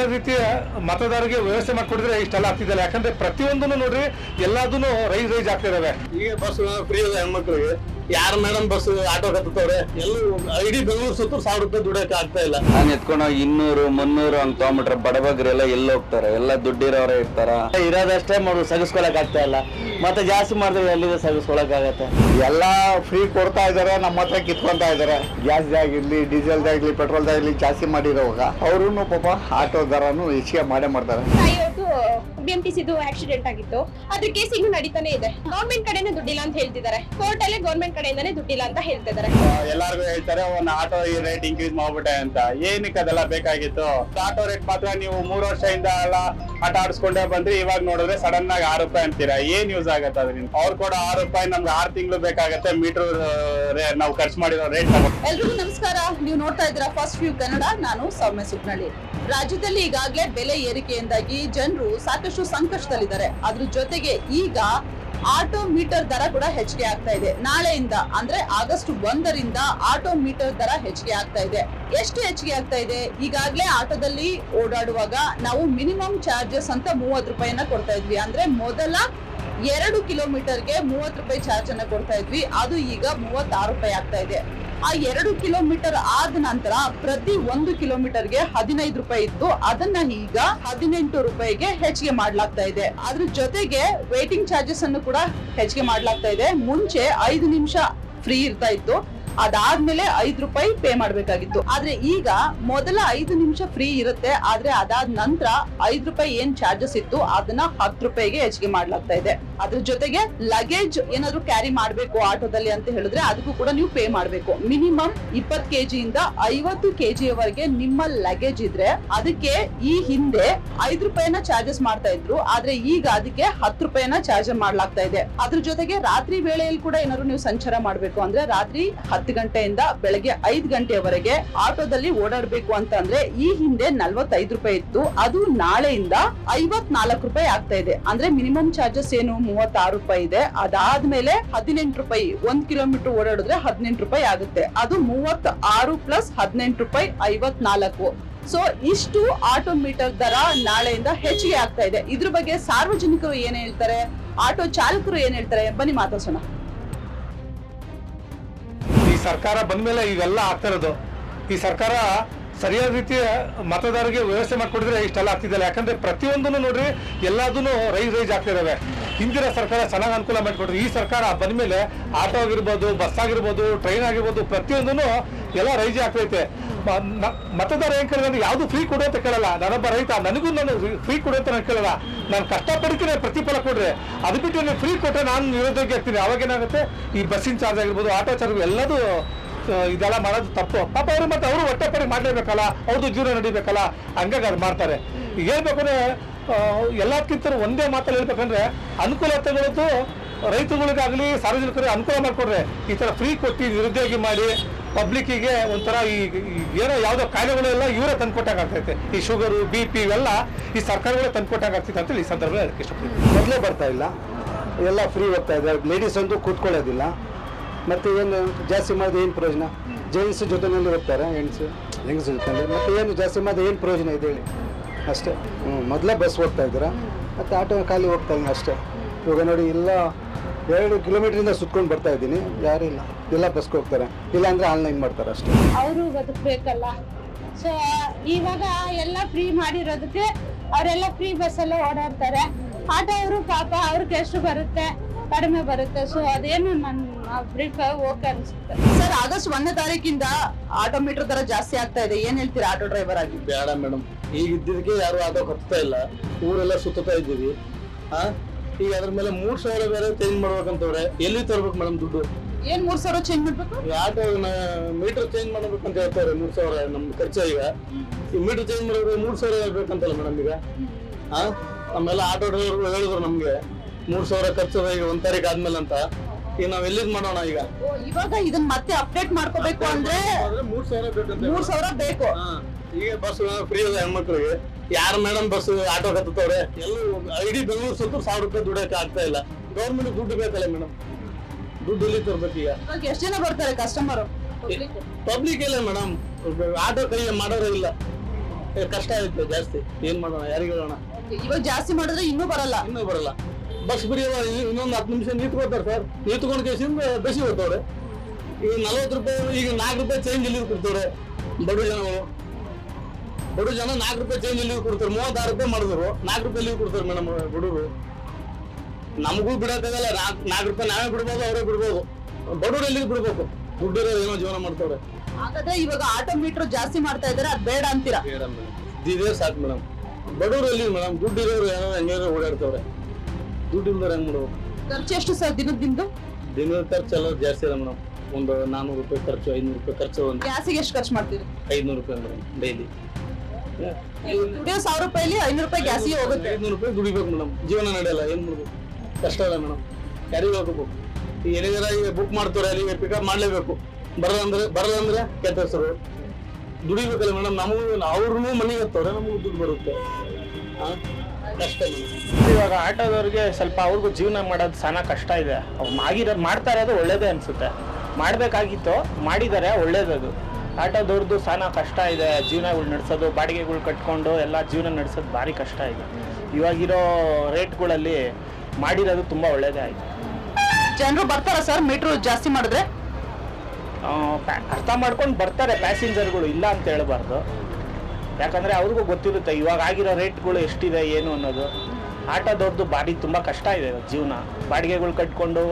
ಸರಿಯಾದ ರೀತಿಯ ಮತದಾರರಿಗೆ ವ್ಯವಸ್ಥೆ ಮಾಡಿಕೊಡಿದ್ರೆ ಇಷ್ಟೆಲ್ಲ ಆಗ್ತಿದ್ದಲ್ಲ ಯಾಕಂದ್ರೆ ಪ್ರತಿಯೊಂದನ್ನು ನೋಡ್ರಿ, ಎಲ್ಲದನ್ನು ರೈಸ್ ರೈಸ್ ಆಗ್ತಿದಾವೆ. ಈಗ ಬಸ್ ಫ್ರೀ ಅದ ಹೆಣ್ಮಕ್ಳಿಗೆ. ಯಾರ ಮೇಡಮ್ ಬಸ್ ಆಟೋ ಕತ್ತವ್ರೆ ಎಲ್ಲ ಇಡೀ ಬೆಂಗಳೂರು ಸುತ್ತ ಸಾವಿರ ರೂಪಾಯಿ ದುಡಿಯಕ್ಕೆ ಆಗ್ತಾ ಇಲ್ಲ. ನಾನು ಎತ್ಕೊಂಡೋಗಿ ಇನ್ನೂರು ಮುನ್ನೂರು ಹಂಗ್ ತಗೊಂಬಿಟ್ರೆ ಬಡಬಗ್ರೆಲ್ಲ ಎಲ್ಲ ಹೋಗ್ತಾರೆ? ಎಲ್ಲ ದುಡ್ಡಿರೋರೇ ಇರ್ತಾರ? ಇರೋದಷ್ಟೇ ಮಾಡೋದು ಸಗಿಸ್ಕೊಳಕ್ ಆಗ್ತಾ ಇಲ್ಲ. ಮತ್ತೆ ಜಾಸ್ತಿ ಮಾಡಿದ್ರೆ ಎಲ್ಲಿದೆ ಸಗಿಸ್ಕೊಳಕ್ ಆಗತ್ತೆ? ಎಲ್ಲ ಫ್ರೀ ಕೊಡ್ತಾ ಇದಾರೆ ನಮ್ಮ ಹತ್ರ ಕಿತ್ಕೊಂತಾ ಇದಾರೆ. ಗ್ಯಾಸ್ ಆಗಿರ್ಲಿ ಡೀಸೆಲ್ ಆಗ್ಲಿ ಪೆಟ್ರೋಲ್ ಆಗ್ಲಿ ಜಾಸ್ತಿ ಮಾಡಿರೋವಾಗ ಅವರು ಪಾಪ ಆಟೋ ದರನು ಹೆಚ್ಚಿಗೆ ಮಾಡೇ ಮಾಡ್ತಾರೆ. ಬಿ ಎಂ ಟಿ ಸಿದು ಆಕ್ಸಿಡೆಂಟ್ ಆಗಿತ್ತು. ಅದ್ರ ಕೇಸ್ ಇನ್ನು ನಡೀತಾನೆ ಇದೆ. ಗೌರ್ಮೆಂಟ್ ಕಡೆನೇ ದುಡ್ಡಿಲ್ಲ ಅಂತ ಹೇಳ್ತಿದ್ದಾರೆ. ಕೋರ್ಟ್ ಅಲ್ಲೇ ಗೌರ್ಮೆಂಟ್ ಕಡೆಯಿಂದಾನೇ ದುಡ್ಡಿಲ್ಲ ಅಂತ ಹೇಳ್ತಿದ್ದಾರೆ. ಎಲ್ಲಾರ್ಗು ಹೇಳ್ತಾರೆ ಒಂದ್ ಆಟೋ ಈ ರೇಟ್ ಇನ್ಕ್ರೀಸ್ ಮಾಡ್ಬಿಟ್ಟೆ ಅಂತ. ಏನಕ್ಕೆ ಅದೆಲ್ಲ ಬೇಕಾಗಿತ್ತು? ಆಟೋ ರೇಟ್ ಮಾತ್ರ ನೀವು ಮೂರು ವರ್ಷದಿಂದ ಎಲ್ಲ ಆಟ ಆಡಿಸ್ಕೊಂಡೇ ಬಂದ್ರಿ ಇವಾಗ ನೋಡಿದ್ರೆ ಸಡನ್ ಆಗಿ ಆರು ರೂಪಾಯಿ ಅಂತೀರಾ? ಏನ್ ಯೂಸ್ ಆಗತ್ತೆ ಅದರಿಂದ ಅವ್ರು ಕೂಡ ಆರು ರೂಪಾಯಿ ನಮ್ಗೆ ಆರು ತಿಂಗಳು ಬೇಕಾಗತ್ತೆ ಮೀಟರ್ ನಾವು ಖರ್ಚು ಮಾಡಿರೋ ರೇಟ್ ಎಲ್ರಿಗೂ ನಮಸ್ಕಾರ. ನೀವು ನೋಡ್ತಾ ಇದ್ದೀರಾ ಫಸ್ಟ್ ವ್ಯೂ ಕನ್ನಡ ನಾನು ಸೌಮ್ಯ ಸುಕ್ನಳ್ಳಿ ರಾಜ್ಯದಲ್ಲಿ ಈಗಾಗಲೇ ಬೆಲೆ ಏರಿಕೆಯಿಂದಾಗಿ ಜನರು ಸಾಕಷ್ಟು ಸಂಕಷ್ಟದಲ್ಲಿದ್ದಾರೆ. ಅದ್ರ ಜೊತೆಗೆ ಈಗ ಆಟೋ ಮೀಟರ್ ದರ ಕೂಡ ಹೆಚ್ಚಿಗೆ ಆಗ್ತಾ ಇದೆ. ನಾಳೆಯಿಂದ ಅಂದ್ರೆ ಆಗಸ್ಟ್ ಒಂದರಿಂದ ಆಟೋ ಮೀಟರ್ ದರ ಹೆಚ್ಚಿಗೆ ಆಗ್ತಾ ಇದೆ. ಎಷ್ಟು ಹೆಚ್ಚಿಗೆ ಆಗ್ತಾ ಇದೆ? ಈಗಾಗಲೇ ಆಟೋದಲ್ಲಿ ಓಡಾಡುವಾಗ ನಾವು ಮಿನಿಮಮ್ ಚಾರ್ಜಸ್ ಅಂತ ಮೂವತ್ತು ರೂಪಾಯಿನ ಕೊಡ್ತಾ ಇದ್ವಿ. ಅಂದ್ರೆ ಮೊದಲ ಎರಡು ಕಿಲೋಮೀಟರ್ಗೆ ಮೂವತ್ತು ರೂಪಾಯಿ ಚಾರ್ಜ್ ಅನ್ನ ಕೊಡ್ತಾ ಇದ್ವಿ. ಅದು ಈಗ ಮೂವತ್ತಾರು ರೂಪಾಯಿ ಆಗ್ತಾ ಇದೆ. ಆ ಎರಡು ಕಿಲೋಮೀಟರ್ ಆದ ನಂತರ ಪ್ರತಿ ಒಂದು ಕಿಲೋಮೀಟರ್ಗೆ ಹದಿನೈದು ರೂಪಾಯಿ ಇತ್ತು ಅದನ್ನ ಈಗ ಹದಿನೆಂಟು ರೂಪಾಯಿಗೆ ಹೆಚ್ಚಿಗೆ ಮಾಡ್ಲಾಗ್ತಾ ಇದೆ. ಅದ್ರ ಜೊತೆಗೆ ವೇಟಿಂಗ್ ಚಾರ್ಜಸ್ ಅನ್ನು ಕೂಡ ಹೆಚ್ಚಿಗೆ ಮಾಡಲಾಗ್ತಾ ಇದೆ. ಮುಂಚೆ ಐದು ನಿಮಿಷ ಫ್ರೀ ಇರ್ತಾ ಇತ್ತು. ಅದಾದ್ಮೇಲೆ ಐದು ರೂಪಾಯಿ ಪೇ ಮಾಡ್ಬೇಕಾಗಿತ್ತು. ಆದ್ರೆ ಈಗ ಮೊದಲ ಐದು ನಿಮಿಷ ಫ್ರೀ ಇರುತ್ತೆ. ಆದ್ರೆ ಅದಾದ ನಂತರ ಐದು ರೂಪಾಯಿ ಏನ್ ಚಾರ್ಜಸ್ ಇತ್ತು, ಅದನ್ನ ಹತ್ತು ರೂಪಾಯಿಗೆ ಹೆಚ್ಚಿಗೆ ಮಾಡ್ಲಾಗ್ತಾ ಇದೆ. ಅದ್ರ ಜೊತೆಗೆ ಲಗೇಜ್ ಏನಾದ್ರು ಕ್ಯಾರಿ ಮಾಡ್ಬೇಕು ಆಟೋದಲ್ಲಿ ಅಂತ ಹೇಳಿದ್ರೆ ಅದಕ್ಕೂ ಕೂಡ ನೀವು ಪೇ ಮಾಡ್ಬೇಕು. ಮಿನಿಮಮ್ ಇಪ್ಪತ್ ಕೆಜಿಯಿಂದ ಐವತ್ತು ಕೆಜಿಯವರೆಗೆ ನಿಮ್ಮ ಲಗೇಜ್ ಇದ್ರೆ ಅದಕ್ಕೆ ಈ ಹಿಂದೆ ಐದು ರೂಪಾಯಿನ ಚಾರ್ಜಸ್ ಮಾಡ್ತಾ ಇದ್ರು. ಆದ್ರೆ ಈಗ ಅದಕ್ಕೆ ಹತ್ತು ರೂಪಾಯಿನ ಚಾರ್ಜ್ ಮಾಡ್ಲಾಗ್ತಾ ಇದೆ. ಅದ್ರ ಜೊತೆಗೆ ರಾತ್ರಿ ವೇಳೆಯಲ್ಲಿ ಕೂಡ ಏನಾದ್ರು ನೀವು ಸಂಚಾರ ಮಾಡ್ಬೇಕು ಅಂದ್ರೆ ರಾತ್ರಿ ಹತ್ತು ಗಂಟೆಯಿಂದ ಬೆಳಗ್ಗೆ ಐದು ಗಂಟೆಯವರೆಗೆ ಆಟೋದಲ್ಲಿ ಓಡಾಡಬೇಕು ಅಂತ ಅಂದ್ರೆ ಈ ಹಿಂದೆ ನಲ್ವತ್ತೈದು ರೂಪಾಯಿ ಇತ್ತು. ಅದು ನಾಳೆಯಿಂದ ಐವತ್ ನಾಲ್ಕು ರೂಪಾಯಿ ಆಗ್ತಾ ಇದೆ. ಅಂದ್ರೆ ಮಿನಿಮಮ್ ಚಾರ್ಜಸ್ ಏನು? ಮೂವತ್ತಾರು ರೂಪಾಯಿ ಇದೆ. ಅದಾದ್ಮೇಲೆ ಹದಿನೆಂಟು ರೂಪಾಯಿ, ಒಂದ್ ಕಿಲೋಮೀಟರ್ ಓಡಾಡಿದ್ರೆ ಹದಿನೆಂಟು ರೂಪಾಯಿ ಆಗುತ್ತೆ. ಅದು ಮೂವತ್ ಆರು ಪ್ಲಸ್ ಹದಿನೆಂಟು ರೂಪಾಯಿ ಐವತ್ ನಾಲ್ಕು ಸೊ ಇಷ್ಟು ಆಟೋ ಮೀಟರ್ ದರ ನಾಳೆಯಿಂದ ಹೆಚ್ಚಿಗೆ ಆಗ್ತಾ ಇದೆ. ಇದ್ರ ಬಗ್ಗೆ ಸಾರ್ವಜನಿಕರು ಏನ್ ಹೇಳ್ತಾರೆ? ಆಟೋ ಚಾಲಕರು ಏನ್ ಹೇಳ್ತಾರೆ? ಬನ್ನಿ ಮಾತಾಡ್ಸೋಣ. ಸರ್ಕಾರ ಬಂದ್ಮೇಲೆ ಇವೆಲ್ಲ ಆಗ್ತಾ ಇರೋದು. ಈ ಸರ್ಕಾರ ಸರಿಯಾದ ರೀತಿಯ ಮತದಾರರಿಗೆ ವ್ಯವಸ್ಥೆ ಮಾಡಿಕೊಡಿದ್ರೆ ಇಷ್ಟೆಲ್ಲ ಆಗ್ತಿದ್ದಲ್ಲ ಯಾಕಂದ್ರೆ ಪ್ರತಿಯೊಂದನ್ನು ನೋಡ್ರಿ ಎಲ್ಲದೂ ರೈಸ್ ರೈಸ್ ಆಗ್ತಿದ್ದಾವೆ ಹಿಂದಿನ ಸರ್ಕಾರ ಚೆನ್ನಾಗಿ ಅನುಕೂಲ ಮಾಡಿಕೊಡ್ರಿ. ಈ ಸರ್ಕಾರ ಬಂದ ಮೇಲೆ ಆಟೋ ಆಗಿರ್ಬೋದು, ಬಸ್ ಆಗಿರ್ಬೋದು, ಟ್ರೈನ್ ಆಗಿರ್ಬೋದು, ಪ್ರತಿಯೊಂದನ್ನು ಎಲ್ಲ ರೈಸ್ ಆಗ್ತೈತೆ. ಮತದಾರ ಏನ್ ಕೇಳಿದ್ರೆ ಯಾವುದು ಫ್ರೀ ಕೊಡು ಅಂತ ಕೇಳಲ್ಲ. ನಾನೊಬ್ಬ ರೈತ, ನನಗೂ ನಾನು ಫ್ರೀ ಕೊಡು ಅಂತ ನಾನು ಕೇಳಲ್ಲ. ನಾನು ಕಷ್ಟಪಡ್ತೀನಿ, ಪ್ರತಿಫಲ ಕೊಡ್ರಿ. ಅದು ಬಿಟ್ಟು ನೀವು ಫ್ರೀ ಕೊಟ್ಟರೆ ನಾನು ನಿರುದ್ಯೋಗಿ ಆಗ್ತೀನಿ. ಅವಾಗ ಏನಾಗುತ್ತೆ? ಈ ಬಸ್ಸಿನ ಚಾರ್ಜ್ ಆಗಿರ್ಬೋದು, ಆಟೋ ಚಾರ್ಜ್ ಎಲ್ಲದೂ ಇದೆಲ್ಲ ಮಾಡೋದು ತಪ್ಪು. ಪಾಪ ಅವರು ಮತ್ತೆ ಅವರು ಹೊಟ್ಟೆಪಡಿ ಮಾಡಲೇಬೇಕಲ್ಲ ಅವ್ರದ್ದು ಜೀವನ ನಡಿಬೇಕಲ್ಲ ಹಂಗಾಗಿ ಅದು ಮಾಡ್ತಾರೆ. ಈಗ ಹೇಳ್ಬೇಕು ಅಂದ್ರೆ ಆ, ಎಲ್ಲದಕ್ಕಿಂತ ಒಂದೇ ಮಾತಲ್ಲಿ ಹೇಳ್ಬೇಕಂದ್ರೆ ಅನುಕೂಲತೆಗಳದ್ದು ರೈತಗಳಿಗಾಗಲಿ ಸಾರ್ವಜನಿಕರಿಗೆ ಅನುಕೂಲ ಮಾಡಿಕೊಡ್ರೆ ಈ ಥರ ಫ್ರೀ ಕೊಟ್ಟು ನಿರುದ್ಯೋಗಿ ಮಾಡಿ ಪಬ್ಲಿಕ್ಕಿಗೆ ಒಂಥರ ಈ ಏನೋ ಯಾವುದೋ ಕಾಯಿಲೆಗಳೆಲ್ಲ ಇವರೇ ತಂದುಕೊಟ್ಟಾಗ್ತೈತೆ ಈ ಶುಗರು ಬಿ ಪಿ ಇವೆಲ್ಲ ಈ ಸರ್ಕಾರಗಳೇ ತಂದುಕೊಟ್ಟಾಗ್ತೈತೆ ಅಂತೇಳಿ ಅಂತ ಈ ಸಂದರ್ಭದಲ್ಲಿ ಅದಕ್ಕೆ ಇಷ್ಟಪಡ್ತೀನಿ. ಮೊದಲೇ ಬರ್ತಾ ಇಲ್ಲ. ಎಲ್ಲ ಫ್ರೀ ಹೋಗ್ತಾ ಇದೆ ಲೇಡೀಸ್ ಅಂತೂ ಕೂತ್ಕೊಳ್ಳೋದಿಲ್ಲ. ಮತ್ತೆ ಏನು ಜಾಸ್ತಿ ಮಾಡಿದ ಏನು ಪ್ರಯೋಜನ? ಜೈನ್ಸ್ ಜೊತೆನಲ್ಲಿ ಹೋಗ್ತಾರೆ ಹೆಣ್ಸು ಹೆಂಗಸು ಜೊತೆ ಮತ್ತೆ ಏನು ಜಾಸ್ತಿ ಮಾಡಿದ ಏನು ಪ್ರಯೋಜನ ಇದೆ ಹೇಳಿ? ಅಷ್ಟೇ. ಹ್ಞೂ ಮೊದಲೇ ಬಸ್ ಹೋಗ್ತಾ ಇದ್ದೀರಾ? ಮತ್ತು ಆಟೋ ಖಾಲಿ ಹೋಗ್ತಾ ಇದ್ದೀನಿ ಅಷ್ಟೇ. ಇವಾಗ ನೋಡಿ, ಇಲ್ಲ, ಎರಡು ಕಿಲೋಮೀಟ್ರಿಂದ ಸುತ್ಕೊಂಡು ಬರ್ತಾ ಇದ್ದೀನಿ. ಯಾರೂ ಇಲ್ಲ. ಎಲ್ಲ ಬಸ್ಗೆ ಹೋಗ್ತಾರೆ. ಇಲ್ಲ ಅಂದರೆ ಆನ್ಲೈನ್ ಮಾಡ್ತಾರೆ ಅಷ್ಟೇ. ಅವರು ಬದುಕಬೇಕಲ್ಲ. ಸೊ ಇವಾಗ ಎಲ್ಲ ಫ್ರೀ ಮಾಡಿರೋದಕ್ಕೆ ಅವರೆಲ್ಲ ಫ್ರೀ ಬಸ್ಸಲ್ಲೇ ಓಡಾಡ್ತಾರೆ. ಆಟೋ ಅವರು ಪಾಪ ಅವ್ರಿಗೆ ಎಷ್ಟು ಬರುತ್ತೆ? ಕಡಿಮೆ ಬರುತ್ತೆ. ಸೊ ಅದೇನು ನನ್ನ ಫ್ರೀ ಓಕೆ ಅನಿಸುತ್ತೆ. ಸರ್ ಆಗಸ್ಟ್ ಒಂದನೇ ತಾರೀಕಿಂದ ಆಟೋ ಮೀಟರ್ ದರ ಜಾಸ್ತಿ ಆಗ್ತಾ ಇದೆ. ಏನ್ ಹೇಳ್ತೀರಾ ಆಟೋ ಡ್ರೈವರ್ ಆಗಿ? ಬೇಡ ಮೇಡಮ್ ಈಗ ಇದ್ದಿದ್ದಕ್ಕೆ ಯಾರು ಆಟೋ ಕಟ್ತಾ ಇಲ್ಲ. ಊರೆಲ್ಲ ಸುತ್ತಾ ಇದ್ದೀವಿ. ಆ? ಈಗ ಅದ್ರ ಮೇಲೆ ಮೂರ್ ಸಾವಿರ ಬೇರೆ ಚೇಂಜ್ ಮಾಡ್ಬೇಕಂತವ್ರೆ. ಎಲ್ಲಿ ತರ್ಬೇಕು ಮೇಡಮ್ ದುಡ್ಡು? ಏನ್ ಮೂರ್ ಸಾವಿರ ಚೇಂಜ್ ಮಾಡ್ಬೇಕು? ಆಟೋ ಮೀಟರ್ ಚೇಂಜ್ ಮಾಡ್ಬೇಕಂತ ಹೇಳ್ತಾರೆ ಮೂರ್ ಸಾವಿರ ನಮ್ ಖರ್ಚ ಈಗ. ಈ ಮೀಟರ್ ಚೇಂಜ್ ಮಾಡಿದ್ರೆ ಮೂರ್ ಸಾವಿರ ಬೇಕಂತಲ್ಲ ಮೇಡಮ್ ಈಗ. ಆ? ನಮ್ಮೆಲ್ಲ ಆಟೋ ಡ್ರೈವರ್ ಹೇಳಿದ್ರು ನಮ್ಗೆ. ಮೂರ್ ಸಾವಿರ ಖರ್ಚು ಈಗ ಒಂದ್ ತಾರೀಕು ಆದ್ಮೇಲೆ ಅಂತ. ಈಗ ನಾವ್ ಎಲ್ಲಿದ್ ಮಾಡೋಣ ಈಗ? ಓ, ಇವಾಗ ಇದನ್ನ ಮತ್ತೆ ಅಪ್ಡೇಟ್ ಮಾಡ್ಕೋಬೇಕು ಅಂದ್ರೆ ಮೂರ್ ಸಾವಿರ ಮೂರ್ ಸಾವಿರ ಬೇಕು. ಈಗ ಬಸ್ ಫ್ರೀ ಅದ ಹೆಣ್ಮಕ್ಳಿಗೆ. ಯಾರ ಮೇಡಮ್ ಬಸ್ ಆಟೋ ಕತ್ತವ್ರೆ ಎಲ್ಲ ಇಡೀ ಬೆಂಗಳೂರು ಸುತ್ತ ಸಾವಿರ ರೂಪಾಯಿ ದುಡಿಯಕ್ಕೆ ಆಗ್ತಾ ಇಲ್ಲ. ಗೌರ್ಮೆಂಟ್ ದುಡ್ಡು ಬೇಕಲ್ಲ ಮೇಡಮ್ ದುಡ್ಡು ಎಲ್ಲಿ ತರ್ಬೇಕು ಈಗ? ಇವಾಗ ಎಷ್ಟ್ ಜನ ಬರ್ತಾರೆ ಕಸ್ಟಮರ್ ಪಬ್ಲಿಕ್ ಇಲ್ಲ ಮೇಡಮ್ ಆಟೋ ಕೈ ಮಾಡೋರೇ ಇಲ್ಲ. ಏ, ಕಷ್ಟ ಆಯ್ತು ಜಾಸ್ತಿ. ಏನ್ ಮಾಡೋಣ ಯಾರಿಗೆ ಹೇಳೋಣ? ಇವಾಗ ಜಾಸ್ತಿ ಮಾಡಿದ್ರೆ ಇನ್ನೂ ಬರಲ್ಲ. ಇನ್ನೂ ಬರಲ್ಲ. ಬಸ್ ಇನ್ನು- ಇನ್ನೊಂದು ಹತ್ತು ನಿಮಿಷ ನಿಂತ್ಕೊತಾರೆ ಸರ್. ನಿಂತ್ಕೊಂಡು ಕೇಸಿಂದ ಬಸ್ಸಿಗೆ ಹೋಗ್ತವ್ರೆ ಈಗ ನಲ್ವತ್ತು ರೂಪಾಯಿ ಈಗ ನಾಲ್ಕು ರೂಪಾಯಿ ಚೇಂಜ್ ಇಲ್ಲಿ ಕೊಡ್ತವ್ರೆ ಬಡ ಜನಗಳು. ಬಡ ಜನ ನಾಲ್ಕು ರೂಪಾಯಿ ಚೇಂಜ್ ಇಲ್ಲಿ ಕೊಡ್ತಾರೆ ಮೂವತ್ತಾರು ರೂಪಾಯಿ ಮಾಡಿದ್ರು ನಾಲ್ಕು ರೂಪಾಯಿ ಲೀವ್ ಕೊಡ್ತಾರೆ ಮೇಡಮ್ ಬಡವರು. ನಮಗೂ ಬಿಡಕ್ಕಾಗಲ್ಲ ನಾಲ್ಕು ರೂಪಾಯಿ ನಾವೇ ಬಿಡ್ಬೋದು ಅವರೇ ಬಿಡ್ಬೋದು. ಬಡವರು ಎಲ್ಲಿಗೆ ಬಿಡ್ಬೇಕು? ದುಡ್ಡಿರೋ ಏನೋ ಜೀವನ ಮಾಡ್ತವ್ರೆ. ಹಾಗಾದ್ರೆ ಇವಾಗ ಆಟೋ ಮೀಟರ್ ಜಾಸ್ತಿ ಮಾಡ್ತಾ ಇದಾರೆ ಅದ್ ಬೇಡ ಅಂತೀರಾ? ಇದೇ ಸಾಕು ಮೇಡಮ್. ಬಡವರು ಎಲ್ಲಿ ಮೇಡಮ್? ದುಡ್ಡಿರೋರು ಏನೋ ಹೆಂಗೇನೋ ಓಡಾಡ್ತವ್ರೆ. ದುಡ್ಡು ಇಲ್ದವ್ರು ಹೆಂಗ್ ಮಾಡೋದು ಖರ್ಚು ಎಷ್ಟು ಸರ್ ದಿನದಿಂದ? ದಿನದ ಖರ್ಚು ಎಲ್ಲ ಜಾಸ್ತಿ ಅದ ಮೇಡಮ್. ಒಂದು ನಾನ್ನೂರು ರೂಪಾಯಿ ಖರ್ಚು ಐನೂರು ರೂಪಾಯಿ ಖರ್ಚು ಒಂದು. ಗ್ಯಾಸಿಗೆ ಎಷ್ಟು ಖರ್ಚು ಮಾಡ್ತೀರಿ? ಐದ್ನೂರು ರೂಪಾಯಿ ಮೇಡಮ್ ಡೈಲಿ. ದುಡಿಯೋ ಸಾವಿರ ರೂಪಾಯಿಲಿ ಐನೂರು ರೂಪಾಯಿ ಗ್ಯಾಸಿಗೆ ಹೋಗುತ್ತೆ. ಐದ್ನೂರು ರೂಪಾಯಿ ದುಡಿಬೇಕು ಮೇಡಮ್. ಜೀವನ ನಡೆಯಲ್ಲ ಏನ್ ಮಾಡ್ಬೇಕು? ಕಷ್ಟ ಅಲ್ಲ ಮೇಡಮ್. ಯಾರಿಗೆ ಹೋಗ್ಬೇಕು ಈಗ ಈಗ ಬುಕ್ ಮಾಡ್ತಾರೆ ಅಲ್ಲಿಗೆ ಪಿಕಪ್ ಮಾಡ್ಲೇಬೇಕು. ಬರಲ್ಲ ಅಂದ್ರೆ ಬರಲ್ಲ ಅಂದ್ರೆ ಕೆಟ್ಟ ಹೆಸರು ದುಡಿಬೇಕಲ್ಲ ಮೇಡಮ್ ನಮಗೂ ಅವ್ರೂ ಮನೆಗೆ ಹತ್ತವ್ರೆ ನಮಗೂ ದುಡ್ಡು ಬರುತ್ತೆ. ಹಾ ಕಷ್ಟ ಮೇಡಮ್ ಇವಾಗ ಆಟೋದವ್ರಿಗೆ ಸ್ವಲ್ಪ ಅವ್ರಿಗೂ ಜೀವನ ಮಾಡೋದು ಸಣ್ಣ ಕಷ್ಟ ಇದೆ. ಅವ್ರು ಆಗಿರೋದು ಮಾಡ್ತಾ ಇರೋದು ಒಳ್ಳೇದೇ ಅನಿಸುತ್ತೆ. ಮಾಡಬೇಕಾಗಿತ್ತು ಮಾಡಿದ್ದಾರೆ ಒಳ್ಳೇದದು. ಆಟೋದವ್ರದ್ದು ಸಣ್ಣ ಕಷ್ಟ ಇದೆ ಜೀವನಗಳು ನಡೆಸೋದು ಬಾಡಿಗೆಗಳು ಕಟ್ಕೊಂಡು ಎಲ್ಲ ಜೀವನ ನಡೆಸೋದು ಭಾರಿ ಕಷ್ಟ ಇದೆ. ಇವಾಗಿರೋ ರೇಟ್ಗಳಲ್ಲಿ ಮಾಡಿರೋದು ತುಂಬ ಒಳ್ಳೇದೇ ಆಯಿತು. ಜನರು ಬರ್ತಾರ ಸರ್? ಮೀಟರ್ ಜಾಸ್ತಿ ಮಾಡಿದ್ರೆ? ಅರ್ಥ ಮಾಡ್ಕೊಂಡು ಬರ್ತಾರೆ ಪ್ಯಾಸೆಂಜರ್ಗಳು ಇಲ್ಲ ಅಂತ ಹೇಳ್ಬಾರ್ದು. ಯಾಕಂದರೆ ಅವ್ರಿಗೂ ಗೊತ್ತಿರುತ್ತೆ ಇವಾಗ ಆಗಿರೋ ರೇಟ್ಗಳು ಎಷ್ಟಿದೆ ಏನು ಅನ್ನೋದು. ಆಟೋದವ್ರದ್ದು ಬಾಡಿ ತುಂಬ ಕಷ್ಟ ಇದೆ ಜೀವನ. ಬಾಡಿಗೆಗಳು ಕಟ್ಕೊಂಡು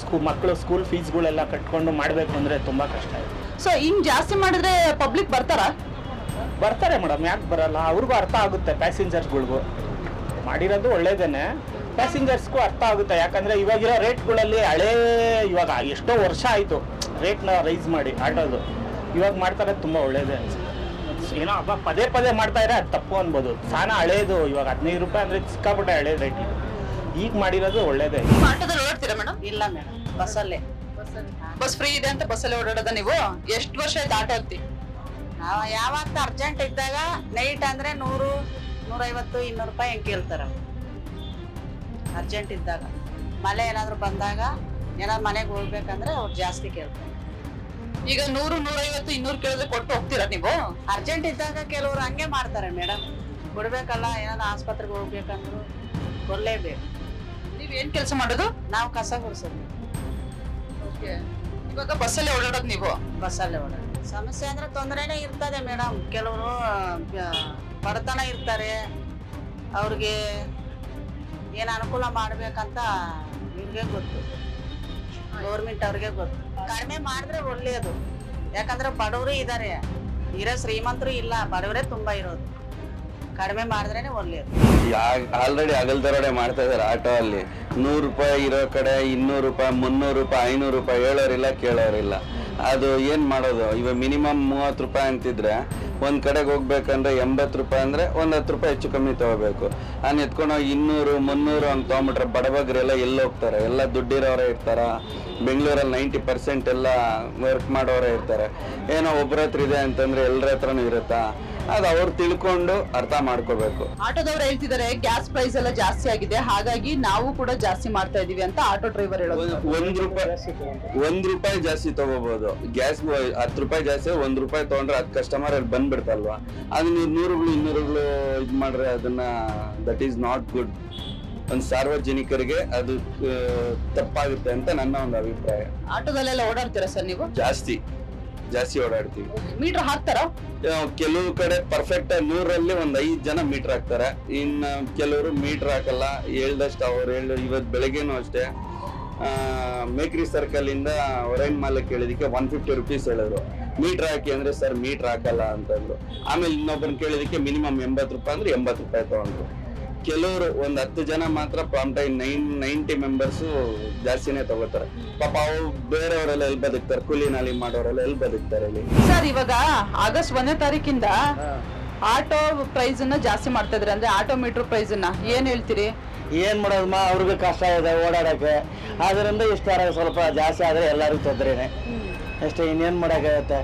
ಸ್ಕೂ ಮಕ್ಕಳು ಸ್ಕೂಲ್ ಫೀಸ್ಗಳೆಲ್ಲ ಕಟ್ಕೊಂಡು ಮಾಡಬೇಕು ಅಂದರೆ ತುಂಬ ಕಷ್ಟ ಇದೆ. ಸೊ ಹಿಂಗೆ ಜಾಸ್ತಿ ಮಾಡಿದ್ರೆ ಪಬ್ಲಿಕ್ ಬರ್ತಾರ? ಬರ್ತಾರೆ ಮೇಡಮ್ ಯಾಕೆ ಬರಲ್ಲ? ಅವ್ರಿಗೂ ಅರ್ಥ ಆಗುತ್ತೆ ಪ್ಯಾಸೆಂಜರ್ಸ್ಗಳಿಗೂ ಮಾಡಿರೋದು ಒಳ್ಳೇದೇನೆ. ಪ್ಯಾಸೆಂಜರ್ಸ್ಗೂ ಅರ್ಥ ಆಗುತ್ತೆ ಯಾಕಂದರೆ ಇವಾಗಿರೋ ರೇಟ್ಗಳಲ್ಲಿ ಹಳೇ ಇವಾಗ ಎಷ್ಟೋ ವರ್ಷ ಆಯಿತು ರೇಟ್ನ ರೈಸ್ ಮಾಡಿ ಆಟೋದು. ಇವಾಗ ಮಾಡ್ತಾರೆ ತುಂಬ ಒಳ್ಳೇದೇ ಅನ್ಸುತ್ತೆ. ಏನೋ ಹಬ್ಬ ಪದೇ ಪದೇ ಮಾಡ್ತಾ ಇದ್ರೆ ಅದು ತಪ್ಪು ಅನ್ಬೋದು. ಸಾನ ಹಳೇದು ಇವಾಗ ಹದಿನೈದು ರೂಪಾಯಿ ಅಂದ್ರೆ ಸಿಕ್ಕಾಪಟ್ಟೆ ಹಳೇ ರೇಟ್ ಈಗ ಮಾಡಿರೋದು ಒಳ್ಳೇದೇ. ಆಟೋದಲ್ಲಿ ಓಡಾಡ್ತೀರಾ ಮೇಡಮ್ ಇಲ್ಲ ಮೇಡಮ್ ಬಸ್ಸಲ್ಲೇ. ಬಸ್ ಫ್ರೀ ಇದೆ ಅಂತ ಬಸ್ಸಲ್ಲಿ ಓಡಾಡೋದ ನೀವು? ಎಷ್ಟು ವರ್ಷ ಆಯ್ತು ಆಟೋ ಹತ್ತಿ ನಾವು ಯಾವತ್ತು ಅರ್ಜೆಂಟ್ ಇದ್ದಾಗ ನೈಟ್ ಅಂದ್ರೆ ನೂರು ನೂರೈವತ್ತು ಇನ್ನೂರು ರೂಪಾಯಿ ಹೆಂಗೆ ಕೇಳ್ತಾರ? ಅರ್ಜೆಂಟ್ ಇದ್ದಾಗ. ಮಳೆ ಏನಾದ್ರು ಬಂದಾಗ ಏನಾದ್ರು ಮನೆಗೆ ಹೋಗ್ಬೇಕಂದ್ರೆ ಅವ್ರು ಜಾಸ್ತಿ ಕೇಳ್ತಾರೆ. ಈಗ ನೂರು ನೂರೈವತ್ತು ಇನ್ನೂರು ಕೇಳಿದ್ರೆ ಕೊಟ್ಟು ಹೋಗ್ತೀರಾ ನೀವು? ಅರ್ಜೆಂಟ್ ಇದ್ದಾಗ ಕೆಲವರು ಹಂಗೆ ಮಾಡ್ತಾರೆ ಮೇಡಮ್. ಕೊಡ್ಬೇಕಲ್ಲ ಏನಾದ್ರು ಆಸ್ಪತ್ರೆಗೆ ಹೋಗ್ಬೇಕಂದ್ರು ಕೊಡ್ಲೇಬೇಕು. ನೀವ್ ಏನ್ ಕೆಲಸ ಮಾಡೋದು? ನಾವು ಕಸ ಗುಡಿಸೋದು. ಇವಾಗ ಬಸ್ಸಲ್ಲೇ ಓಡಾಡೋದು ನೀವು? ಬಸ್ಸಲ್ಲೇ ಓಡಾಡೋದು. ಸಮಸ್ಯೆ ಅಂದ್ರೆ ತೊಂದರೆನೇ ಇರ್ತದೆ ಮೇಡಮ್. ಕೆಲವರು ಬಡತನ ಇರ್ತಾರೆ. ಅವ್ರಿಗೆ ಏನು ಅನುಕೂಲ ಮಾಡ್ಬೇಕಂತ ಇವ್ರಿಗೆ ಗೊತ್ತು. ಗೌರ್ಮೆಂಟ್ ಅವ್ರಿಗೆ ಗೊತ್ತು. ಕಡಿಮೆ ಮಾಡಿದ್ರೆ ಒಳ್ಳೆಯದು. ಯಾಕಂದ್ರೆ ಬಡವರು ಇದ್ದಾರೆ ಇರೋ ಶ್ರೀಮಂತರು ಇಲ್ಲ, ಬಡವರೇ ತುಂಬಾ ಇರೋದು. ಕಡಿಮೆ ಮಾಡಿದ್ರೇನೆ ಒಳ್ಳೆಯದು. ಆಲ್ರೆಡಿ ಅಗಲ್ದರೋಡೆ ಮಾಡ್ತಾ ಇದಾರೆ ಆಟೋ ಅಲ್ಲಿ. ನೂರು ರೂಪಾಯಿ ಇರೋ ಕಡೆ ಇನ್ನೂರು ರೂಪಾಯಿ, ಮುನ್ನೂರು ರೂಪಾಯಿ, ಐನೂರು ರೂಪಾಯಿ ಹೇಳೋರಿಲ್ಲ, ಕೇಳೋರಿಲ್ಲ. ಅದು ಏನ್ ಮಾಡೋದು? ಇವಾಗ ಮಿನಿಮಮ್ ಮೂವತ್ತು ರೂಪಾಯಿ ಅಂತಿದ್ರೆ ಒಂದ್ ಕಡೆಗೆ ಹೋಗ್ಬೇಕಂದ್ರೆ ಎಂಬತ್ತು ರೂಪಾಯಿ ಅಂದರೆ ಒಂದು ಹತ್ತು ರೂಪಾಯಿ ಹೆಚ್ಚು ಕಮ್ಮಿ ತಗೋಬೇಕು. ನಾನು ಎತ್ಕೊಂಡು ಹೋಗಿ ಇನ್ನೂರು, ಮುನ್ನೂರು ಹಂಗೆ ತೊಗೊಂಬಿಟ್ರೆ ಬಡಬಗ್ರೆಲ್ಲ ಎಲ್ಲಿ ಹೋಗ್ತಾರೆ? ಎಲ್ಲ ದುಡ್ಡಿರೋರೇ ಇರ್ತಾರೆ? ಬೆಂಗಳೂರಲ್ಲಿ ನೈಂಟಿ ಪರ್ಸೆಂಟ್ ಎಲ್ಲ ವರ್ಕ್ ಮಾಡೋರೇ ಇರ್ತಾರೆ. ಏನೋ ಒಬ್ಬರ ಹತ್ರ ಇದೆ ಅಂತಂದರೆ ಎಲ್ಲರ ಹತ್ರನೂ ಇರುತ್ತಾ? ಅದು ಅವ್ರು ತಿಳ್ಕೊಂಡು ಅರ್ಥ ಮಾಡ್ಕೋಬೇಕು. ಆಟೋದವ್ರು ಹೇಳ್ತಿದ್ದಾರೆ ಗ್ಯಾಸ್ ಪ್ರೈಸ್ ಎಲ್ಲ ಜಾಸ್ತಿ ಆಗಿದೆ ಹಾಗಾಗಿ ನಾವು ಕೂಡ ಜಾಸ್ತಿ ಮಾಡ್ತಾ ಇದೀವಿ ಅಂತ ಆಟೋ ಡ್ರೈವರ್ ಹೇಳೋದು. ಒಂದ್- ರೂಪಾಯಿ ಒಂದ್ ರೂಪಾಯಿ ಜಾಸ್ತಿ ತಗೋಬಹುದು ಗ್ಯಾಸ್ ಹತ್ತು ರೂಪಾಯಿ ಜಾಸ್ತಿ ಒಂದ್ ರೂಪಾಯಿ ತಗೊಂಡ್ರೆ ಹತ್ತು ಕಸ್ಟಮರ್ ಅಲ್ಲಿ ಬಂದ್ಬಿಡ್ತಲ್ವಾ? ಅದು ನೀವು ನೂರುಗಳು ಇನ್ನೂರುಗಳು ಇದ್ ಮಾಡ್ರೆ ಅದನ್ನ ದಟ್ ಈಸ್ ನಾಟ್ ಗುಡ್ ಒಂದ್ ಸಾರ್ವಜನಿಕರಿಗೆ ಅದು ತಪ್ಪಾಗುತ್ತೆ ಅಂತ ನನ್ನ ಒಂದು ಅಭಿಪ್ರಾಯ. ಆಟೋದಲ್ಲೆಲ್ಲ ಓಡಾಡ್ತೀರಾ ಸರ್ ನೀವು? ಜಾಸ್ತಿ. ಜಾಸ್ತಿ ಓಡಾಡ್ತೀವಿ. ಮೀಟರ್ ಹಾಕ್ತಾರ? ಕೆಲವು ಕಡೆ ಪರ್ಫೆಕ್ಟ್ ನೂರಲ್ಲಿ ಒಂದ್ ಐದ್ ಜನ ಮೀಟರ್ ಹಾಕ್ತಾರೆ. ಇನ್ನ ಕೆಲವರು ಮೀಟರ್ ಹಾಕಲ್ಲ ಹೇಳ್ದಷ್ಟು ಅವ್ರು ಹೇಳ ಇವತ್ ಬೆಳಗ್ಗೆನೂ ಅಷ್ಟೇ. ಮೇಕ್ರಿ ಸರ್ಕಲ್ ಇಂದ ಒರೈನ್ ಮಾಲಕ್ ಕೇಳಿದಕ್ಕೆ ಒನ್ ಫಿಫ್ಟಿ ರುಪೀಸ್ ಹೇಳಿದ್ರು. ಮೀಟರ್ ಹಾಕಿ ಅಂದ್ರೆ ಸರ್ ಮೀಟರ್ ಹಾಕಲ್ಲ ಅಂತಂದ್ರು. ಆಮೇಲೆ ಇನ್ನೊಬ್ಬರನ್ನ ಕೇಳಿದಕ್ಕೆ ಮಿನಿಮಮ್ ಎಂಬತ್ತು ರೂಪಾಯಿ ಅಂದ್ರೆ ಎಂಬತ್ತು ರೂಪಾಯಿ ತಗೊಂಡ್ರು. ಕೆಲವರು ಒಂದ್ ಹತ್ತು ಜನ ಮಾತ್ರ ಪ್ರಾಂಪ್ಟ್ ನೈನ್ ನೈಂಟಿ ಮೆಂಬರ್ಸ್ ಜಾಸ್ತಿನೇ ತಗೋತಾರೆ. ಪಾಪ ಅವ್ರು ಬೇರೆಯವರೆಲ್ಲ ಎಲ್ಲಿ ಬದುಕ್ತಾರೆ? ಕೂಲಿ ನಾಲಿ ಮಾಡೋರೆಲ್ಲ ಎಲ್ಲಿ ಬದುಕ್ತಾರೆ ಇಲ್ಲಿ? ಸರ್ ಇವಾಗ ಆಗಸ್ಟ್ ಒಂದನೇ ತಾರೀಕಿಂದ ಆಟೋ ಪ್ರೈಸ್ ಅನ್ನ ಜಾಸ್ತಿ ಮಾಡ್ತಾ ಇದ್ರೆ. ಅಂದ್ರೆ ಆಟೋ ಮೀಟರ್ ಪ್ರೈಸ್ ಅನ್ನ. ಏನ್ ಹೇಳ್ತೀರಿ? ಏನ್ ಮಾಡೋದಮ್ಮ ಅವ್ರಿಗೂ ಕಷ್ಟ ಇದೆ ಓಡಾಡಕ್ಕೆ. ಅದರಿಂದ ಇಷ್ಟಾರ ಸ್ವಲ್ಪ ಜಾಸ್ತಿ ಆದ್ರೆ ಎಲ್ಲರಿಗೂ ತೊಂದ್ರೆ ಅಷ್ಟೇ ಇನ್ನೇನ್ ಮಾಡಕ್ಕಾಗತ್ತೆ?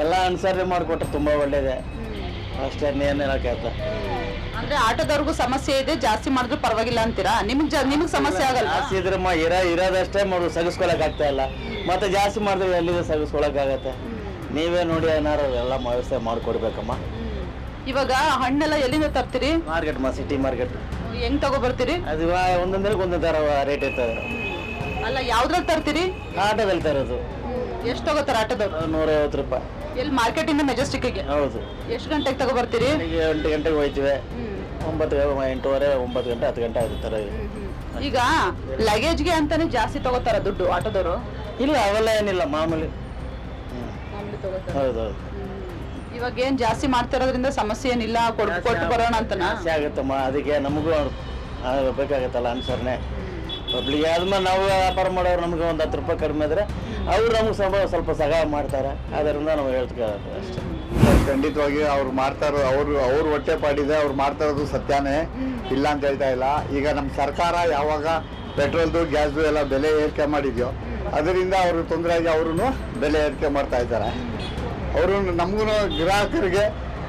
ಎಲ್ಲ ಅನುಸರಣೆ ಮಾಡಿಕೊಟ್ರೆ ತುಂಬಾ ಒಳ್ಳೇದೆ. ಅಷ್ಟೇ ಇನ್ನೇನ್ ಅಂದ್ರೆ ಆಟೋದವ್ರಿಗೂ ಸಮಸ್ಯೆ ಇದೆ ಜಾಸ್ತಿ ಮಾಡಿದ್ರು ಪರವಾಗಿಲ್ಲ ಅಂತೀರಾ? ನಿಮ್ಗ್ ಜ- ನಿಮ್ಗ್ ಸಮಸ್ಯೆ ಆಗಲ್ಲ ಜಾಸ್ತಿ ಇದ್ರೆ ಮ- ಇರೋ ಇರೋದಷ್ಟೇ ಮಾಡು ಸಗಿಸ್ಕೊಳಕ್ ಆಗ್ತಾ ಇಲ್ಲ. ಮತ್ತೆ ಜಾಸ್ತಿ ಮಾಡಿದ್ರೆ ಎಲ್ಲಿದೆ ಸಗಿಸ್ಕೊಳಕ್ ಆಗತ್ತೆ? ನೀವೇ ನೋಡಿ ಏನಾರು ಎಲ್ಲ ವ್ಯವಸ್ಥೆ ಮಾಡ್ಕೊಡ್ಬೇಕಮ್ಮ. ಇವಾಗ ಹಣ್ಣೆಲ್ಲ ಎಲ್ಲಿಂದ ತರ್ತೀರಿ? ಮಾರ್ಕೆಟ್ ಮಾ ಸಿಟಿ ಮಾರ್ಕೆಟ್. ಹೆಂಗ್ ತಗೋ ಬರ್ತೀರಿ ಅದು ಒಂದೊಂದ್ರೆ ಒಂದೊಂದು ಥರ ರೇಟ್ ಇರ್ತದೆ. ಅಲ್ಲ ಯಾವ್ದ್ರಲ್ಲಿ ತರ್ತೀರಿ? ಆಟೋದಲ್ಲಿ ತರೋದು. ಎಷ್ಟು ತಗೋತಾರೆ ಆಟೋದವ್ರು? ನೂರೈವತ್ತು ರೂಪಾಯಿ. ಎಲ್ಲಿ ಮಾರ್ಕೆಟ್ ಇಂದ ಮೆಜೆಸ್ಟಿಕ್ಗೆ ಹೌದು. ಎಷ್ಟು ಗಂಟೆಗೆ ತಗೋ ಬರ್ತೀರಿ? ಬೆಳಿಗ್ಗೆ ಎಂಟು ಗಂಟೆಗೆ ಹೋಯ್ತೀವಿ. ಒಂಬತ್ತು ಎಂಟೂವರೆ ಒಂಬತ್ತು ಗಂಟೆ ಹತ್ತು ಗಂಟೆ ಆಗುತ್ತೆ ತರ ಈಗ ಲಗೇಜ್ಗೆ ಅಂತಾನೆ ಜಾಸ್ತಿ ತಗೋತಾರ ದುಡ್ಡು ಆಟೋದವರು? ಇಲ್ಲ ಅವೆಲ್ಲ ಏನಿಲ್ಲ ಮಾಮೂಲಿ. ಹೌದು ಹೌದು ಇವಾಗ ಏನ್ ಜಾಸ್ತಿ ಮಾಡ್ತಿರೋದ್ರಿಂದ ಸಮಸ್ಯೆ ಏನಿಲ್ಲ ಕೊಟ್ಟು ಕೊಟ್ಟು ಬರೋಣ ಅಂತ ಜಾಸ್ತಿ ಆಗುತ್ತಮ್ಮ ಅದಕ್ಕೆ ನಮಗೂ ಬೇಕಾಗತ್ತಲ್ಲ ಅನುಸರಣೆ. ಪಬ್ಲಿಕ್ ಆದ್ಮೇಲೆ ನಾವು ವ್ಯಾಪಾರ ಮಾಡೋರು ನಮಗೆ ಒಂದು ಹತ್ತು ರೂಪಾಯಿ ಕಡಿಮೆ ಇದ್ರೆ ಅವ್ರು ನಮಗೆ ಸ್ವಲ್ಪ ಸ್ವಲ್ಪ ಸಹಾಯ ಮಾಡ್ತಾರೆ. ಅದರಿಂದ ನಾವು ಹೇಳ್ತೀವಿ ಅಷ್ಟೇ. ಖಂಡಿತವಾಗಿ ಅವ್ರು ಮಾಡ್ತಾರೋ ಅವ್ರು ಅವ್ರು ಹೊಟ್ಟೆ ಪಾಡಿದೆ ಅವ್ರು ಮಾಡ್ತಾ ಇರೋದು ಸತ್ಯನೇ. ಇಲ್ಲ ಅಂತ ಹೇಳ್ತಾ ಇಲ್ಲ. ಈಗ ನಮ್ಮ ಸರ್ಕಾರ ಯಾವಾಗ ಪೆಟ್ರೋಲ್ದು, ಗ್ಯಾಸ್ದು ಎಲ್ಲ ಬೆಲೆ ಏರಿಕೆ ಮಾಡಿದ್ಯೋ ಅದರಿಂದ ಅವರು ತೊಂದರೆ ಆಗಿ ಅವರು ಬೆಲೆ ಏರಿಕೆ ಮಾಡ್ತಾ ಇದ್ದಾರೆ. ಅವರು ನಮಗೂ ಗ್ರಾಹಕರಿಗೆ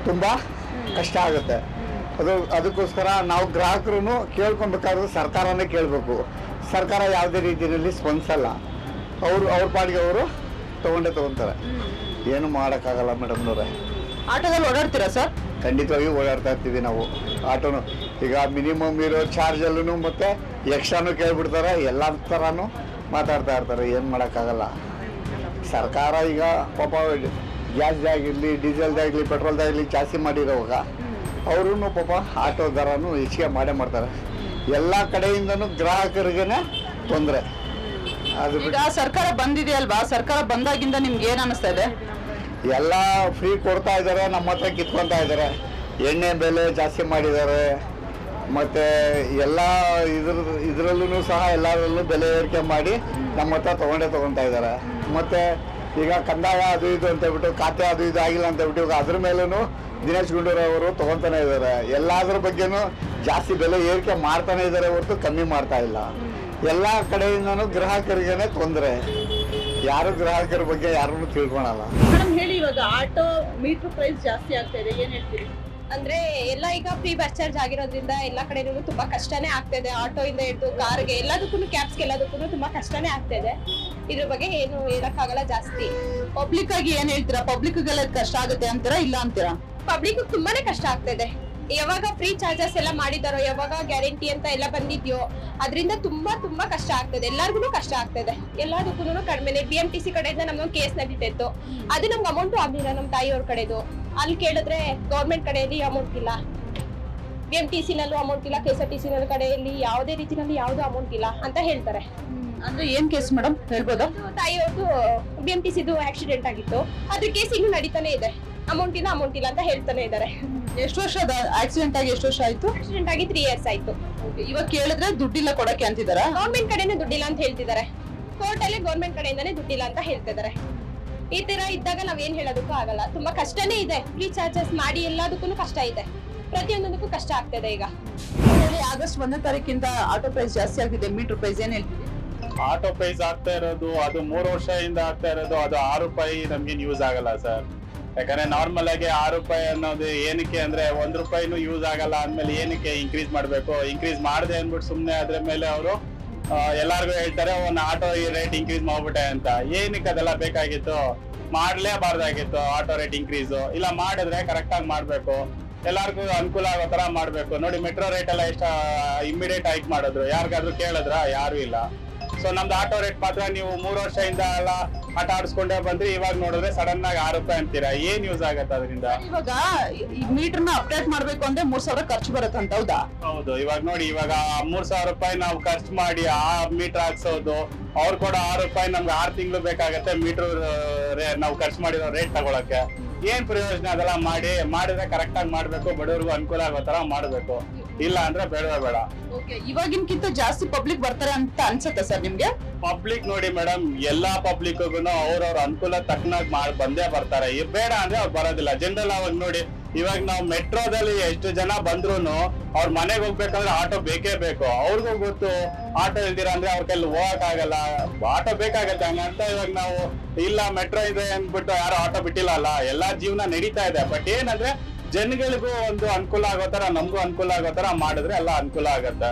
ತುಂಬ ಕಷ್ಟ ಆಗುತ್ತೆ. ಅದು ಅದಕ್ಕೋಸ್ಕರ ನಾವು ಗ್ರಾಹಕರು ಕೇಳ್ಕೊಬೇಕಾದ್ರೆ ಸರ್ಕಾರನೇ ಕೇಳಬೇಕು. ಸರ್ಕಾರ ಯಾವುದೇ ರೀತಿಯಲ್ಲಿ ಸ್ಪಂದಿಸಲ್ಲ ಅವರು ಅವ್ರ ಪಾಡಿಗೆ ಅವರು ತಗೊಂಡೇ ತೊಗೊತಾರೆ. ಏನು ಮಾಡೋಕ್ಕಾಗಲ್ಲ ಮೇಡಮ್ನವ್ರೆ ಆಟೋದಲ್ಲಿ ಓಡಾಡ್ತೀರಾ ಸರ್ ಖಂಡಿತವಾಗಿ ಓಡಾಡ್ತಾ ಇರ್ತೀವಿ ನಾವು. ಆಟೋನು ಈಗ ಮಿನಿಮಮ್ ಇರೋ ಚಾರ್ಜಲ್ಲೂ ಮತ್ತೆ ಎಕ್ಸ್ಟ್ರಾನು ಕೇಳ್ಬಿಡ್ತಾರೆ ಎಲ್ಲ ಥರನೂ ಮಾತಾಡ್ತಾ ಇರ್ತಾರೆ. ಏನು ಮಾಡೋಕ್ಕಾಗಲ್ಲ. ಸರ್ಕಾರ ಈಗ ಪಾಪ ಗ್ಯಾಸ್ದಾಗಿರಲಿ ಡೀಸೆಲ್ದಾಗಲಿ ಪೆಟ್ರೋಲ್ದಾಗಲಿ ಜಾಸ್ತಿ ಮಾಡಿರೋವಾಗ ಅವರು ಪಾಪ ಆಟೋ ದರನೂ ಹೆಚ್ಚಿಗೆ ಮಾಡೇ ಮಾಡ್ತಾರೆ. ಎಲ್ಲ ಕಡೆಯಿಂದನೂ ಗ್ರಾಹಕರಿಗೇನೆ ತೊಂದರೆ. ಅದು ಬಿಟ್ಟು ಈಗ ಸರ್ಕಾರ ಬಂದಿದೆಯಲ್ವಾ ಸರ್ಕಾರ ಬಂದಾಗಿಂದ ನಿಮ್ಗೆ ಏನ್ ಅನಿಸ್ತಾ ಇದೆ? ಎಲ್ಲ ಫ್ರೀ ಕೊಡ್ತಾ ಇದ್ದಾರೆ ನಮ್ಮ ಹತ್ರ ಕಿತ್ಕೊತಾ ಇದ್ದಾರೆ ಎಣ್ಣೆ ಬೆಲೆ ಜಾಸ್ತಿ ಮಾಡಿದ್ದಾರೆ ಮತ್ತು ಎಲ್ಲ ಇದ್ರ ಇದರಲ್ಲೂ ಸಹ ಎಲ್ಲರಲ್ಲೂ ಬೆಲೆ ಏರಿಕೆ ಮಾಡಿ ನಮ್ಮ ಹತ್ರ ತೊಗೊಂಡೇ ತೊಗೊತಾ ಇದ್ದಾರೆ ಮತ್ತು ಈಗ ಕಂದಾಯ ಅದು ಇದು ಅಂತ ಹೇಳ್ಬಿಟ್ಟು ಖಾತೆ ಅದು ಇದು ಆಗಿಲ್ಲ ಅಂತ ಹೇಳ್ಬಿಟ್ಟು ಇವಾಗ ಅದ್ರ ಮೇಲೂ ದಿನೇಶ್ ಗುಂಡೂರಾವ್ ಅವರು ತಗೊಂತಾನೆ ಇದ್ದಾರೆ. ಎಲ್ಲದ್ರ ಬಗ್ಗೆನೂ ಜಾಸ್ತಿ ಬೆಲೆ ಏರಿಕೆ ಮಾಡ್ತಾನೆ ಇದ್ದಾರೆ ಹೊರತು ಕಮ್ಮಿ ಮಾಡ್ತಾ ಇಲ್ಲ. ಎಲ್ಲ ಕಡೆಯಿಂದನು ಗ್ರಾಹಕರಿಗೇನೆ ತೊಂದರೆ. ಯಾರು ಗ್ರಾಹಕರ ಬಗ್ಗೆ ಯಾರನ್ನು ತಿಳ್ಕೊಳಲ್ಲ. ಮೇಡಮ್ ಹೇಳಿ ಇವಾಗ ಆಟೋ ಮೀಟರ್ ಪ್ರೈಸ್ ಜಾಸ್ತಿ ಆಗ್ತಾ ಇದೆ. ಏನ್ ಹೇಳ್ತೀರಿ? ಅಂದ್ರೆ ಎಲ್ಲ ಈಗ ಫ್ರೀ ಬಸ್ ಚಾರ್ಜ್ ಆಗಿರೋದ್ರಿಂದ ಎಲ್ಲ ಕಡೆನೂ ತುಂಬಾ ಕಷ್ಟನೇ ಆಗ್ತಾ ಇದೆ. ಆಟೋ ಇಂದ ಹಿಡಿದು ಕಾರ್ಗೆ ಎಲ್ಲದಕ್ಕೂ ಕ್ಯಾಬ್ಸ್ಗೆ ಎಲ್ಲದಕ್ಕೂ ತುಂಬಾ ಕಷ್ಟನೇ ಆಗ್ತಾ ಇದೆ. ಇದ್ರ ಬಗ್ಗೆ ಏನು ಹೇಳಕ್ಕಾಗಲ್ಲ ಜಾಸ್ತಿ. ಪಬ್ಲಿಕ್ ಆಗಿ ಏನ್ ಹೇಳ್ತೀರಾ? ಪಬ್ಲಿಕ್ಗೆಲ್ಲ ಕಷ್ಟ ಆಗುತ್ತೆ ಅಂತೀರಾ ಇಲ್ಲ ಅಂತೀರಾ? ಪಬ್ಲಿಕ್ ತುಂಬಾನೇ ಕಷ್ಟ ಆಗ್ತಿದೆ. ಯಾವಾಗ ಫ್ರೀ ಚಾರ್ಜಸ್ ಎಲ್ಲ ಮಾಡಿದಾರೋ ಯಾವಾಗ ಗ್ಯಾರಂಟಿ ಅಂತ ಎಲ್ಲ ಬಂದಿದ್ಯೋ ಅದರಿಂದ ತುಂಬಾ ತುಂಬಾ ಕಷ್ಟ ಆಗ್ತದೆ. ಎಲ್ಲಾರ್ಗು ಕಷ್ಟ ಆಗ್ತದೆ. ಎಲ್ಲದಕ್ಕೂ ಕಡಿಮೆನೆ. ಬಿ ಎಂ ಟಿ ಸಿ ಕಡೆಯಿಂದ ನಮ್ಗೆ ಕೇಸ್ ನಡೀತಿತ್ತು. ಅದು ನಮ್ಗೆ ಅಮೌಂಟ್ ಆಗ್ಲಿಲ್ಲ ನಮ್ಮ ತಾಯಿಯವ್ರ ಕಡೆದು. ಅಲ್ಲಿ ಕೇಳಿದ್ರೆ ಗೌರ್ಮೆಂಟ್ ಕಡೆಯಲ್ಲಿ ಅಮೌಂಟ್ ಇಲ್ಲ. ಬಿ ಎಂ ಟಿ ಸಿನಲ್ಲೂ ಅಮೌಂಟ್ ಇಲ್ಲ. K S R T C ಕಡೆಯಲ್ಲಿ ಯಾವುದೇ ರೀತಿಯಲ್ಲಿ ಯಾವ್ದು ಅಮೌಂಟ್ ಇಲ್ಲ ಅಂತ ಹೇಳ್ತಾರೆ. ಅಂದ್ರೆ ಏನ್ ಕೇಸ್ ಮೇಡಮ್ ಹೇಳ್ಬೋದಾ? ತಾಯಿ ತಾಯಿಯವ್ರದ್ದು ಬಿ ಎಂ ಟಿ ಸಿದು ಆಕ್ಸಿಡೆಂಟ್ ಆಗಿತ್ತು. ಅದ್ರ ಕೇಸ್ ಇನ್ನು ನಡೀತಾನೆ ಇದೆ. ಅಮೌಂಟ್ ಇಲ್ಲ ಅಮೌಂಟ್ ಇಲ್ಲ ಅಂತ ಹೇಳ್ತಾನೆ ಇದ್ದಾರೆ ಎಷ್ಟು ವರ್ಷ ಆಕ್ಸಿಡೆಂಟ್ ಆಗಿ ಎಷ್ಟು ವರ್ಷ ಆಯ್ತು? ಆಕ್ಸಿಡೆಂಟ್ ಆಗಿ ತ್ರೀ ಇಯರ್ಸ್ ಆಯ್ತು. ಇವಾಗ ಕೇಳಿದ್ರೆ ದುಡ್ಡಿಲ್ಲ ಕೊಡಕ್ಕೆ ಅಂತಿದಾರ? ಗೌರ್ಮೆಂಟ್ ಕಡೆನೇ ದುಡ್ಡಿಲ್ಲ ಅಂತ ಹೇಳ್ತಿದ್ದಾರೆ ಕೋರ್ಟ್ ಅಲ್ಲಿ ಗೌರ್ಮೆಂಟ್ ಕಡೆಯಿಂದಾನೇ ದುಡ್ಡಿಲ್ಲ ಅಂತ ಹೇಳ್ತಿದ್ದಾರೆ ಈ ತರ ಇದ್ದಾಗ ನಾವ್ ಏನ್ ಹೇಳೋದಕ್ಕೂ ಆಗಲ್ಲ. ತುಂಬಾ ಕಷ್ಟನೇ ಇದೆ. ಫ್ರೀ ಚಾರ್ಜಸ್ ಮಾಡಿ ಎಲ್ಲದಕ್ಕೂ ಕಷ್ಟ ಇದೆ. ಪ್ರತಿಯೊಂದಕ್ಕೂ ಕಷ್ಟ ಆಗ್ತದೆ ಈಗ. ಆಗಸ್ಟ್ ಒಂದನೇ ತಾರೀಕಿಂದ ಆಟೋ ಪ್ರೈಸ್ ಜಾಸ್ತಿ ಆಗಿದೆ. ಮೀಟರ್ ಪ್ರೈಸ್ ಏನ್ ಹೇಳ್ತೀವಿ ಆಟೋ ಪ್ರೈಸ್ ಆಗ್ತಾ ಇರೋದು ಅದು ಮೂರು ವರ್ಷದಿಂದ ಆಗ್ತಾ ಇರೋದು ಅದು ಆರು ರೂಪಾಯಿ ನಮ್ಗೆ ಯೂಸ್ ಆಗಲ್ಲ ಸರ್ ಯಾಕಂದ್ರೆ ನಾರ್ಮಲ್ ಆಗಿ ಆರು ರೂಪಾಯಿ ಅನ್ನೋದು ಏನಕ್ಕೆ ಅಂದ್ರೆ ಒಂದ್ ರೂಪಾಯಿನೂ ಯೂಸ್ ಆಗಲ್ಲ ಅಂದ್ಮೇಲೆ ಏನಕ್ಕೆ ಇನ್ಕ್ರೀಸ್ ಮಾಡ್ಬೇಕು? ಇನ್ಕ್ರೀಸ್ ಮಾಡಿದೆ ಅಂದ್ಬಿಟ್ಟು ಸುಮ್ನೆ ಅದ್ರ ಮೇಲೆ ಅವರು ಎಲ್ಲಾರ್ಗು ಹೇಳ್ತಾರೆ ಒಂದು ಆಟೋ ರೇಟ್ ಇನ್ಕ್ರೀಸ್ ಮಾಡ್ಬಿಟ್ಟೆ ಅಂತ. ಏನಕ್ಕೆ ಅದೆಲ್ಲ ಬೇಕಾಗಿತ್ತು? ಮಾಡ್ಲೇಬಾರ್ದಾಗಿತ್ತು ಆಟೋ ರೇಟ್ ಇನ್ಕ್ರೀಸ್ ಇಲ್ಲ, ಮಾಡಿದ್ರೆ ಕರೆಕ್ಟ್ ಆಗಿ ಮಾಡ್ಬೇಕು. ಎಲ್ಲಾರ್ಗು ಅನುಕೂಲ ಆಗೋ ತರ ಮಾಡ್ಬೇಕು. ನೋಡಿ ಮೆಟ್ರೋ ರೇಟ್ ಎಲ್ಲ ಎಷ್ಟು ಇಮಿಡಿಯೇಟ್ ಹೈಕ್ ಮಾಡಿದ್ರು. ಯಾರಿಗಾದ್ರೂ ಕೇಳಿದ್ರ? ಯಾರು ಇಲ್ಲ. ಸೊ ನಮ್ದು ಆಟೋ ರೇಟ್ ಮಾತ್ರ ನೀವು ಮೂರು ವರ್ಷದಿಂದ ಎಲ್ಲ ಆಟ ಆಡಿಸ್ಕೊಂಡೇ ಬಂದ್ರಿ ಇವಾಗ ನೋಡಿದ್ರೆ ಸಡನ್ ಆಗಿ ಆರು ರೂಪಾಯಿ ಅಂತೀರಾ? ಏನ್ ಯೂಸ್ ಆಗತ್ತೆ ಅದರಿಂದ? ಇವಾಗ ಈ ಮೀಟರ್ನ ಅಪ್ಡೇಟ್ ಮಾಡ್ಬೇಕು ಅಂದ್ರೆ ಮೂರ್ ಸಾವಿರ ಖರ್ಚು ಬರುತ್ತೆ ಅಂತ ಹೌದಾ? ಹೌದು ಇವಾಗ ನೋಡಿ ಇವಾಗ ಮೂರ್ ಸಾವಿರ ರೂಪಾಯಿ ನಾವು ಖರ್ಚು ಮಾಡಿ ಆ ಮೀಟರ್ ಹಾಕ್ಸೋದು ಅವ್ರು ಕೂಡ ಆರು ರೂಪಾಯಿ ನಮ್ಗೆ ಆರು ತಿಂಗಳು ಬೇಕಾಗತ್ತೆ ಮೀಟರ್ ನಾವು ಖರ್ಚು ಮಾಡಿರೋ ರೇಟ್ ತಗೊಳಕ್ಕೆ. ಏನ್ ಪ್ರಯೋಜನ ಅದೆಲ್ಲ ಮಾಡಿ ಮಾಡಿದ್ರೆ ಕರೆಕ್ಟ್ ಆಗಿ ಮಾಡ್ಬೇಕು ಬಡವ್ರಿಗೂ ಅನುಕೂಲ ಆಗೋ ತರ ಮಾಡ್ಬೇಕು. ಇಲ್ಲ ಅಂದ್ರೆ ಬೇಡವೇ ಬೇಡ. ಓಕೆ ಇವಾಗಿನ್ಕಿಂತ ಜಾಸ್ತಿ ಪಬ್ಲಿಕ್ ಬರ್ತಾರೆ ಅಂತ ಅನ್ಸುತ್ತೆ ಸರ್ ನಿಮ್ಗೆ? ಪಬ್ಲಿಕ್ ನೋಡಿ ಮೇಡಮ್ ಎಲ್ಲಾ ಪಬ್ಲಿಕ್ಗೂ ಅವ್ರವ್ರ ಅನುಕೂಲ ತಕ್ಕನಾಗ್ ಮಾಡಿ ಬಂದೇ ಬರ್ತಾರೆ. ಇವ್ ಬೇಡ ಅಂದ್ರೆ ಅವ್ರು ಬರೋದಿಲ್ಲ. ಜನರಲ್ ಅವಾಗ ನೋಡಿ ಇವಾಗ ನಾವು ಮೆಟ್ರೋದಲ್ಲಿ ಎಷ್ಟು ಜನ ಬಂದ್ರು ಅವ್ರ ಮನೆಗೆ ಹೋಗ್ಬೇಕಂದ್ರೆ ಆಟೋ ಬೇಕೇ ಬೇಕು. ಅವ್ರಿಗೂ ಗೊತ್ತು ಆಟೋ ಇಲ್ದಿರ ಅಂದ್ರೆ ಅವ್ರ ಕೈಲಿ ಹೋಗಕ್ ಆಗಲ್ಲ. ಆಟೋ ಬೇಕಾಗತ್ತೆ ಹಂಗಂತ ಇವಾಗ ನಾವು ಇಲ್ಲ ಮೆಟ್ರೋ ಇದೆ ಅಂದ್ಬಿಟ್ಟು ಯಾರು ಆಟೋ ಬಿಟ್ಟಿಲ್ಲ ಅಲ್ಲ. ಎಲ್ಲಾ ಜೀವನ ನಡೀತಾ ಇದೆ. ಬಟ್ ಏನಂದ್ರೆ ಜನಗಳಿಗೂ ಒಂದು ಅನುಕೂಲ ಆಗೋ ತರ ನಮಗೂ ಅನುಕೂಲ ಆಗೋ ತರ ಮಾಡಿದ್ರೆ ಎಲ್ಲ ಅನುಕೂಲ ಆಗತ್ತೆ.